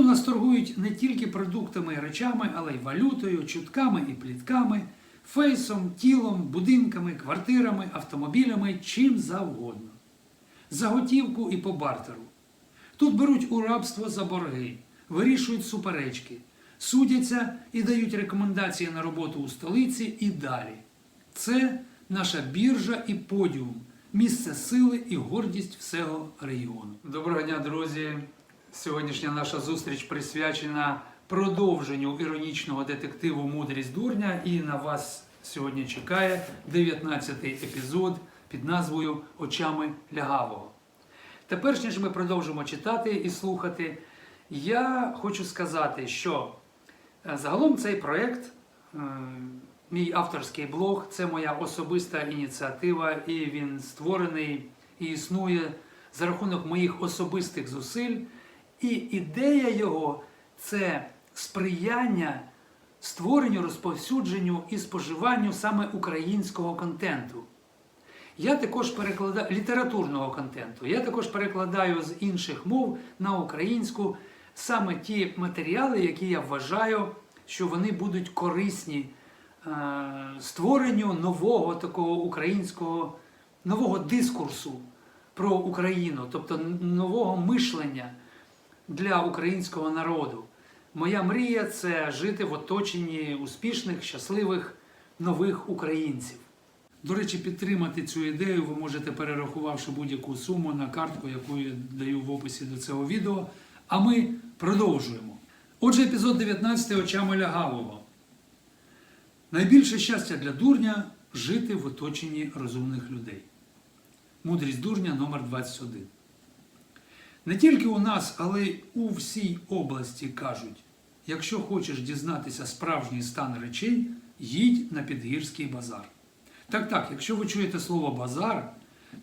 у нас торгують не тільки продуктами і речами, але й валютою, чутками і плітками, фейсом, тілом, будинками, квартирами, автомобілями, чим завгодно. За готівку і по бартеру. Тут беруть у рабство за борги, вирішують суперечки, судяться і дають рекомендації на роботу у столиці і далі. Це наша біржа і подіум, місце сили і гордість всього регіону. Доброго дня, друзі! Сьогоднішня наша зустріч присвячена продовженню іронічного детективу Мудрість дурня. І на вас сьогодні чекає 19-й епізод під назвою Очами лягавого. Тепер, ніж ми продовжимо читати і слухати, я хочу сказати, що е, загалом цей проєкт, е, мій авторський блог, це моя особиста ініціатива, і він створений і існує за рахунок моїх особистих зусиль. І ідея його це сприяння створенню, розповсюдженню і споживанню саме українського контенту. Я також перекладаю літературного контенту. Я також перекладаю з інших мов на українську саме ті матеріали, які я вважаю, що вони будуть корисні е, створенню нового такого українського нового дискурсу про Україну, тобто нового мишлення для українського народу. Моя мрія це жити в оточенні успішних, щасливих нових українців. До речі, підтримати цю ідею ви можете, перерахувавши будь-яку суму на картку, яку я даю в описі до цього відео. А ми продовжуємо. Отже, епізод 19 очами лягавого. Найбільше щастя для дурня жити в оточенні розумних людей. Мудрість дурня номер 21. Не тільки у нас, але й у всій області кажуть: якщо хочеш дізнатися справжній стан речей, їдь на підгірський базар. Так, так, якщо ви чуєте слово базар,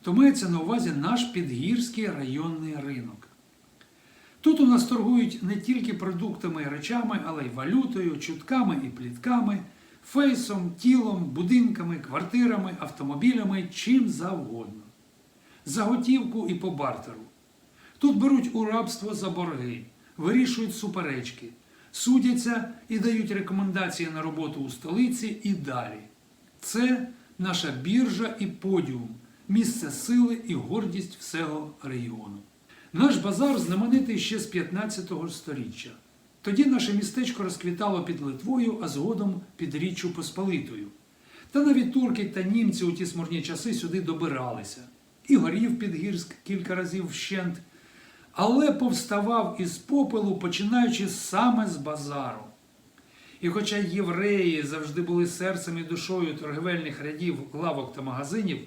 то мається на увазі наш підгірський районний ринок. Тут у нас торгують не тільки продуктами і речами, але й валютою, чутками і плітками, фейсом, тілом, будинками, квартирами, автомобілями, чим завгодно. За готівку і по бартеру. Тут беруть у рабство за борги, вирішують суперечки, судяться і дають рекомендації на роботу у столиці і далі. Це наша біржа і подіум, місце сили і гордість всього регіону. Наш базар знаменитий ще з 15 століття. Тоді наше містечко розквітало під Литвою, а згодом під Річчю Посполитою. Та навіть турки та німці у ті смурні часи сюди добиралися. І горів Підгірськ кілька разів вщент, але повставав із попелу, починаючи саме з базару. І хоча євреї завжди були серцем і душою торгівельних рядів, лавок та магазинів,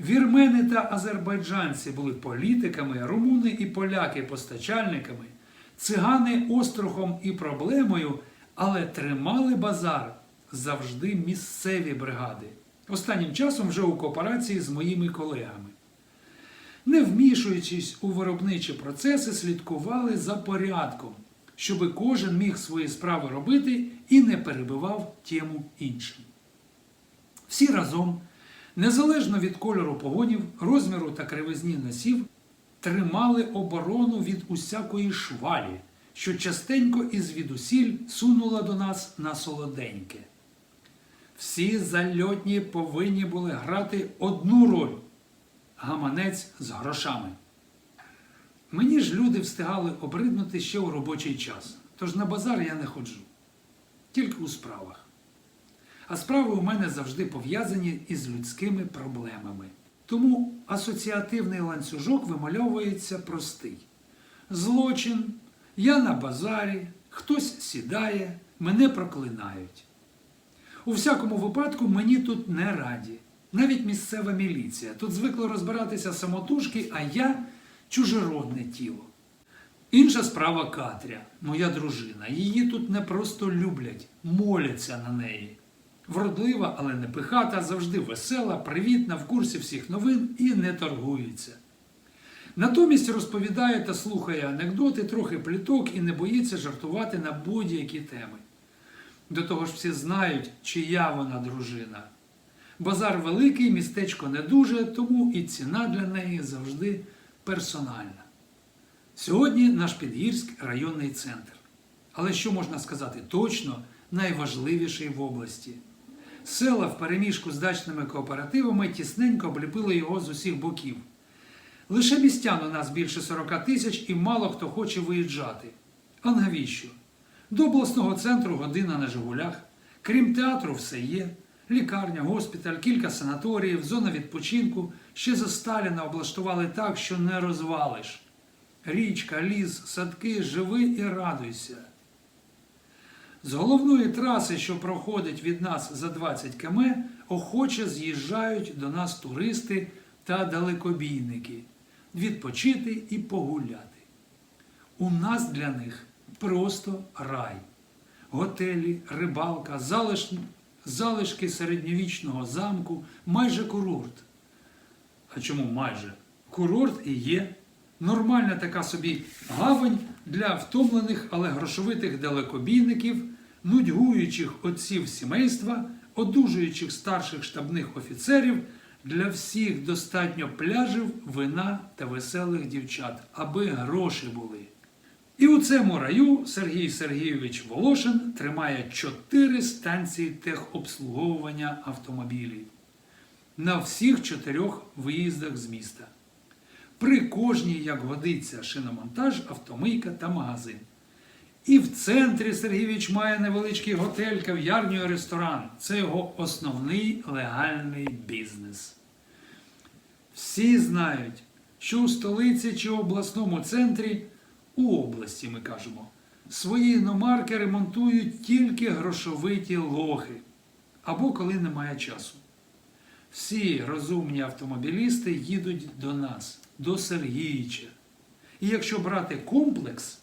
вірмени та азербайджанці були політиками, румуни і поляки постачальниками, цигани острохом і проблемою, але тримали базар завжди місцеві бригади. Останнім часом вже у кооперації з моїми колегами. Не вмішуючись у виробничі процеси, слідкували за порядком, щоби кожен міг свої справи робити і не перебивав тему іншим. Всі разом, незалежно від кольору погонів, розміру та кривизні носів, тримали оборону від усякої швалі, що частенько і звідусіль сунула до нас на солоденьке. Всі зальотні повинні були грати одну роль гаманець з грошами. Мені ж люди встигали обриднути ще у робочий час, тож на базар я не ходжу, тільки у справах. А справи у мене завжди пов'язані із людськими проблемами. Тому асоціативний ланцюжок вимальовується простий. Злочин, я на базарі, хтось сідає, мене проклинають. У всякому випадку мені тут не раді. Навіть місцева міліція. Тут звикли розбиратися самотужки, а я чужеродне тіло. Інша справа Катря, моя дружина. Її тут не просто люблять, моляться на неї. Вродлива, але не пихата, завжди весела, привітна, в курсі всіх новин і не торгується. Натомість розповідає та слухає анекдоти, трохи пліток і не боїться жартувати на будь-які теми. До того ж всі знають, чия вона дружина. Базар великий, містечко не дуже, тому і ціна для неї завжди персональна. Сьогодні наш Підгірськ районний центр. Але що можна сказати точно найважливіший в області? Села в переміжку з дачними кооперативами тісненько обліпили його з усіх боків. Лише містян у нас більше 40 тисяч і мало хто хоче виїжджати. А навіщо? До обласного центру година на Жигулях. Крім театру, все є. Лікарня, госпіталь, кілька санаторіїв, зона відпочинку. Ще за Сталіна облаштували так, що не розвалиш. Річка, ліс, садки, живи і радуйся. З головної траси, що проходить від нас за 20 км, охоче з'їжджають до нас туристи та далекобійники відпочити і погуляти. У нас для них просто рай. Готелі, рибалка, залиш... залишки середньовічного замку, майже курорт. А чому майже? Курорт і є. Нормальна така собі гавань для втомлених, але грошовитих далекобійників, нудьгуючих отців сімейства, одужуючих старших штабних офіцерів. Для всіх достатньо пляжів, вина та веселих дівчат, аби гроші були. І у цьому раю Сергій Сергійович Волошин тримає чотири станції техобслуговування автомобілів на всіх чотирьох виїздах з міста. При кожній, як годиться, шиномонтаж, автомийка та магазин. І в центрі Сергійович має невеличкий готель, кав'ярню і ресторан. Це його основний легальний бізнес. Всі знають, що у столиці чи обласному центрі, у області ми кажемо, свої іномарки ремонтують тільки грошовиті лохи або коли немає часу. Всі розумні автомобілісти їдуть до нас, до Сергійча. І якщо брати комплекс,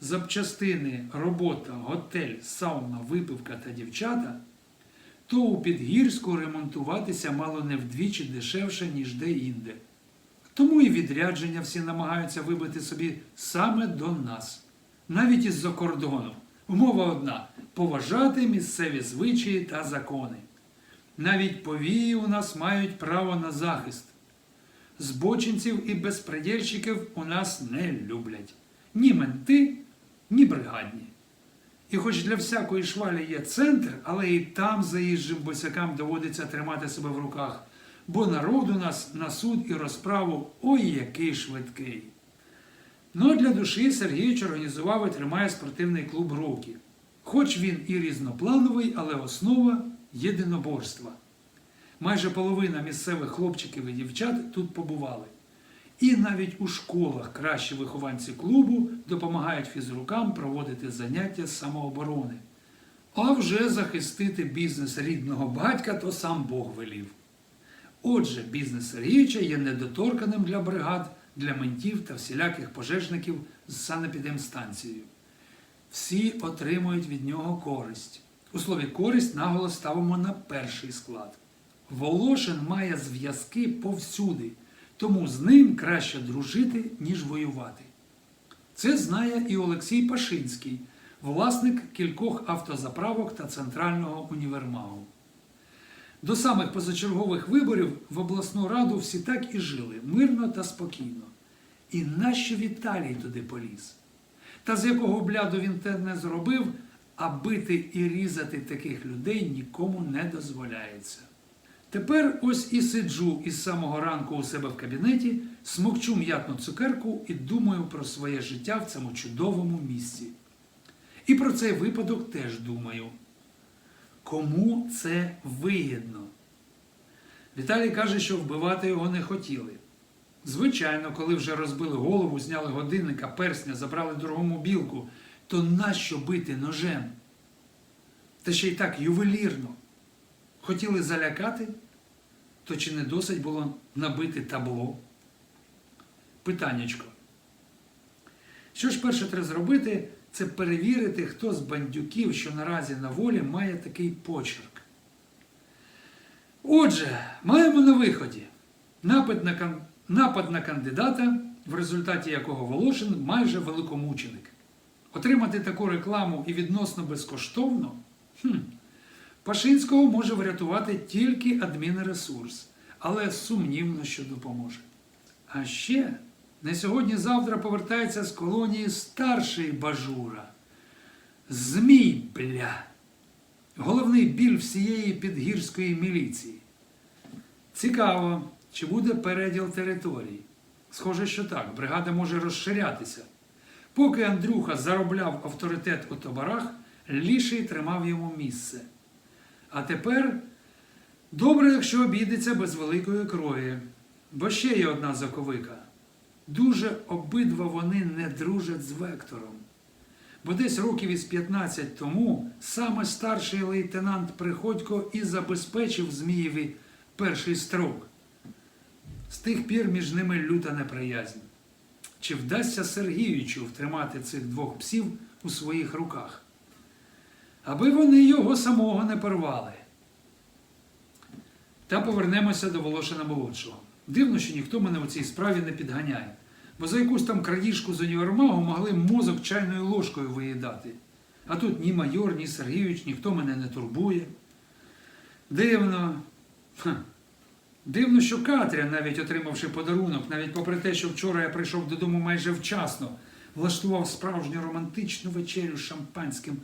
запчастини, робота, готель, сауна, випивка та дівчата, то у Підгірську ремонтуватися мало не вдвічі дешевше, ніж де-інде. Тому і відрядження всі намагаються вибити собі саме до нас, навіть із-за кордону. Умова одна поважати місцеві звичаї та закони. Навіть повії у нас мають право на захист. Збочинців і безпредельщиків у нас не люблять. Ні менти, ні бригадні. І хоч для всякої швалі є центр, але і там заїжджим босякам доводиться тримати себе в руках, бо народ у нас на суд і розправу ой який швидкий. Ну а для душі Сергійович організував і тримає спортивний клуб «Рокі». Хоч він і різноплановий, але основа єдиноборства. Майже половина місцевих хлопчиків і дівчат тут побували. І навіть у школах кращі вихованці клубу допомагають фізрукам проводити заняття з самооборони. А вже захистити бізнес рідного батька то сам Бог велів. Отже, бізнес Сергійовича є недоторканим для бригад, для ментів та всіляких пожежників з санепідемстанцією. Всі отримують від нього користь. У слові користь наголос ставимо на перший склад. Волошин має зв'язки повсюди, тому з ним краще дружити, ніж воювати. Це знає і Олексій Пашинський, власник кількох автозаправок та центрального універмагу. До самих позачергових виборів в обласну раду всі так і жили мирно та спокійно. І нащо Віталій туди поліз? Та з якого бляду він те не зробив, а бити і різати таких людей нікому не дозволяється. Тепер ось і сиджу із самого ранку у себе в кабінеті, смокчу м'ятну цукерку і думаю про своє життя в цьому чудовому місці. І про цей випадок теж думаю. Кому це вигідно? Віталій каже, що вбивати його не хотіли. Звичайно, коли вже розбили голову, зняли годинника, персня, забрали дорогому білку, то нащо бити ножем? Та ще й так ювелірно. Хотіли залякати, то чи не досить було набити табло? Питаннячко. Що ж перше треба зробити, це перевірити, хто з бандюків, що наразі на волі, має такий почерк. Отже, маємо на виході напад на, напад на кандидата, в результаті якого Волошин майже великомученик. Отримати таку рекламу і відносно безкоштовно. Хм. Пашинського може врятувати тільки адмінресурс, але сумнівно, що допоможе. А ще Не сьогодні-завтра повертається з колонії старший бажура. Змій, бля. Головний біль всієї підгірської міліції. Цікаво, чи буде переділ території. Схоже, що так, бригада може розширятися. Поки Андрюха заробляв авторитет у товарах, ліший тримав йому місце. А тепер добре, якщо обійдеться без великої крові. Бо ще є одна заковика. Дуже обидва вони не дружать з Вектором. Бо десь років із 15 тому саме старший лейтенант Приходько і забезпечив Змієві перший строк. З тих пір між ними люта неприязнь. Чи вдасться Сергійовичу втримати цих двох псів у своїх руках? Аби вони його самого не порвали. Та повернемося до Волошина молодшого. Дивно, що ніхто мене у цій справі не підганяє, бо за якусь там крадіжку з універмагу могли мозок чайною ложкою виїдати. А тут ні майор, ні Сергійович, ніхто мене не турбує. Дивно. Ха. Дивно, що Катря, навіть отримавши подарунок, навіть попри те, що вчора я прийшов додому майже вчасно, влаштував справжню романтичну вечерю з шампанським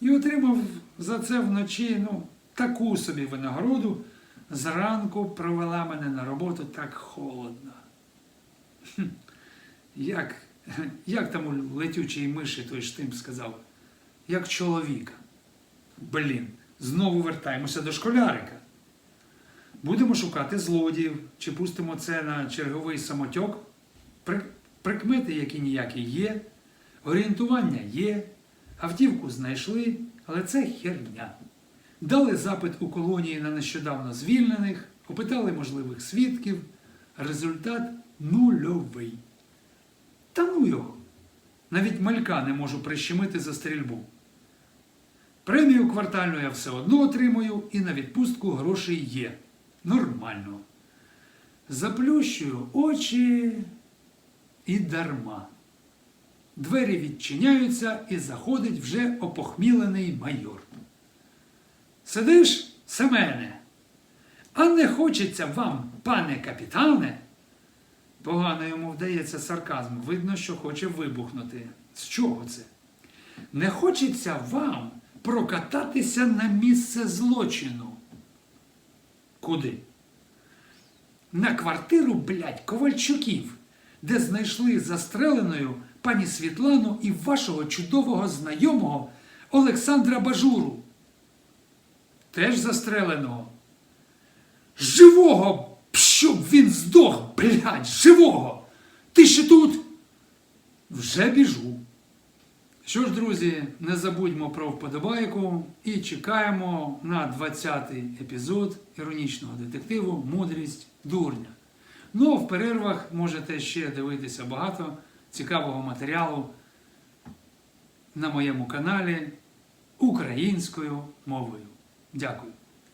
і отримав за це вночі ну, таку собі винагороду. Зранку провела мене на роботу так холодно. Як, як там у летючій миші той штимп сказав? Як чоловіка. Блін, знову вертаємося до школярика. Будемо шукати злодіїв, чи пустимо це на черговий самотьок. При- Прикмети, які ніякі є, орієнтування є, автівку знайшли, але це херня. Дали запит у колонії на нещодавно звільнених, опитали можливих свідків. Результат нульовий. Та ну його. Навіть малька не можу прищемити за стрільбу. Премію квартальну я все одно отримую і на відпустку грошей є. Нормально. Заплющую очі і дарма. Двері відчиняються і заходить вже опохмілений майор. Сидиш, Семене, а не хочеться вам, пане капітане? Погано йому вдається сарказм. Видно, що хоче вибухнути. З чого це? Не хочеться вам прокататися на місце злочину. Куди? На квартиру, блядь, Ковальчуків, де знайшли застреленою пані Світлану і вашого чудового знайомого Олександра Бажуру. Теж застреленого. Живого, щоб він здох, блядь, живого. Ти ще тут? Вже біжу. Що ж, друзі, не забудьмо про вподобайку і чекаємо на 20-й епізод іронічного детективу Мудрість дурня. Ну, а в перервах можете ще дивитися багато цікавого матеріалу на моєму каналі українською мовою. Дякую.